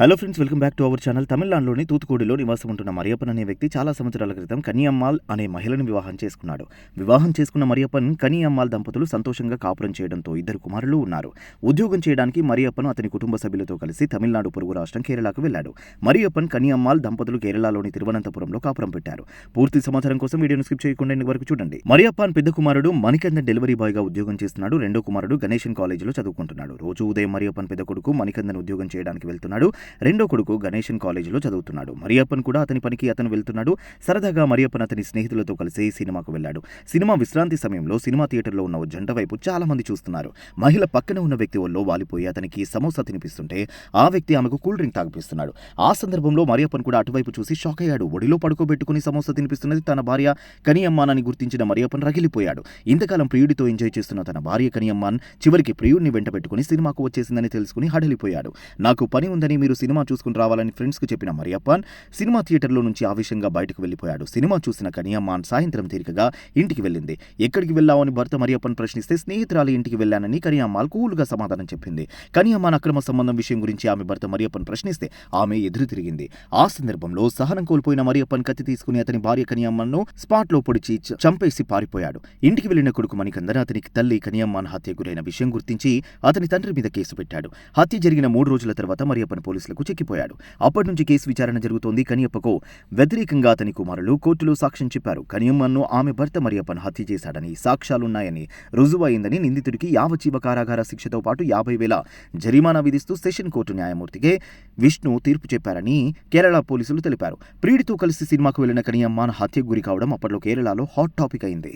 Hello friends welcome back to our channel తమిళనాడులోని తూతుకూడిలో నివాసం ఉంటున్న మరియప్పన్ అనే వ్యక్తి చాలా సంవత్సరాల క్రితం కనియమ్మాల్ అనే మహిళను వివాహం చేసుకున్నాడు. వివాహం చేసుకున్న మరియప్పన్ కనియమ్మాల్ దంపతులు సంతోషంగా కాపురం చేయడంతో ఇద్దరు కుమారులు ఉన్నారు. ఉద్యోగం చేయడానికి మరియప్పన్ అతని కుటుంబ సభ్యులతో కలిసి తమిళనాడు పొరుగు రాష్ట్రం కేరళకు వెళ్ళాడు మరియప్పన్ కనియమ్మాల్ దంపతులు కేరళలోని తిరువనంతపురంలో కాపురం పెట్టారు. పూర్తి సమాచారం కోసం వీడియోను స్కిప్ చేయకుండా ఇంటి వరకు చూడండి. మరియప్పన్ పెద్ద కుమారుడు మణికందన్ డెలివరీ బాయ్గా ఉద్యోగం చేస్తున్నాడు. రెండో కుమారుడు గణేషన్ కాలేజీలో చదువుకుంటున్నాడు. రోజు ఉదయం మరియప్పన్ పెద్ద కొడుకు మణికందన్ ఉద్యోగం చేయడానికి వెళ్తున్నాడు. రెండో కొడుకు గణేషన్ కాలేజీలో చదువుతున్నాడు. మరియప్పన్ కూడా అతని పనికి అతను వెళ్తున్నాడు. సరదాగా మరియప్పన్ అతని స్నేహితులతో కలిసి సినిమాకు వెళ్ళాడు. సినిమా విశ్రాంతి సమయంలో సినిమా థియేటర్లో ఉన్న ఓ జంట వైపు చాలా మంది చూస్తున్నారు. మహిళ పక్కన ఉన్న వ్యక్తి ఒళ్ళో వాలిపోయి అతనికి సమోసా తినిపిస్తుంటే ఆ వ్యక్తి ఆమెకు కూల్ డ్రింక్ తాగిపిస్తున్నాడు. ఆ సందర్భంలో మరియప్పన్ కూడా అటువైపు చూసి షాక్ అయ్యాడు. ఒడిలో పడుకోబెట్టుకుని సమోసా తినిపిస్తున్నది తన భార్య కనియమ్మానని గుర్తించిన మరియప్పన్ రగిలిపోయాడు. ఇంతకాలం ప్రియుడితో ఎంజాయ్ చేస్తున్న తన భార్య కనియమ్మాన్ చివరికి ప్రియుడిని వెంటబెట్టుకుని సినిమాకు వచ్చేసిందని తెలుసుకుని హడలిపోయాడు. నాకు పని ఉందని మీరు సినిమా చూసుకుని రావాలని ఫ్రెండ్స్కు చెప్పిన మరియప్పన్ సినిమా థియేటర్లో నుంచి ఆవేశంగా బయటకు వెళ్ళిపోయాడు సినిమా చూసిన కనియమ్మాన్ సాయంత్రం తీరికగా ఇంటికి వెళ్ళింది. ఎక్కడికి వెళ్ళావని భర్త మరియప్పన్ ప్రశ్నిస్తే స్నేహితురాలి ఇంటికి వెళ్ళానని కనియమ్మాల్ కూల్గా సమాధానం చెప్పింది. కనియమ్మాన్ అక్రమ సంబంధం విషయం గురించి ఆమె భర్త మరియప్పన్ ప్రశ్నిస్తే ఆమె ఎదురు తిరిగింది. ఆ సందర్భంలో సహనం కోల్పోయిన మరియప్పన్ కత్తి తీసుకుని అతని భార్య కనియమ్మన్ను స్పాట్లో పొడిచి చంపేసి పారిపోయాడు. ఇంటికి వెళ్ళిన కొడుకు మణికందన్ అతనికి తల్లి కనియమ్మాన్ హత్య గురైన విషయం గుర్తించి అతని తండ్రి మీద కేసు పెట్టాడు. హత్య జరిగిన మూడు రోజుల తర్వాత మరియప్పన్ పోలీసులకు చిక్కిపోయాడు. అప్పటి నుంచి కేసు విచారణ జరుగుతోంది. కనియప్పకు వ్యతిరేకంగా అతని కుమారులు కోర్టులో సాక్ష్యం చెప్పారు. కనియమ్మను ఆమె భర్త మరియప్పను హత్య చేశాడని సాక్ష్యాలున్నాయని రుజువైందని నిందితుడికి యావజీవ కారాగార శిక్షతో పాటు యాభై వేల జరిమానా విధిస్తూ సెషన్ కోర్టు న్యాయమూర్తికే విష్ణు తీర్పు చెప్పారని కేరళ పోలీసులు తెలిపారు. ప్రీడితో కలిసి సినిమాకు వెళ్ళిన కనియమ్మాన్ హత్యకు గురి కావడం అప్పట్లో కేరళలో హాట్ టాపిక్ అయింది.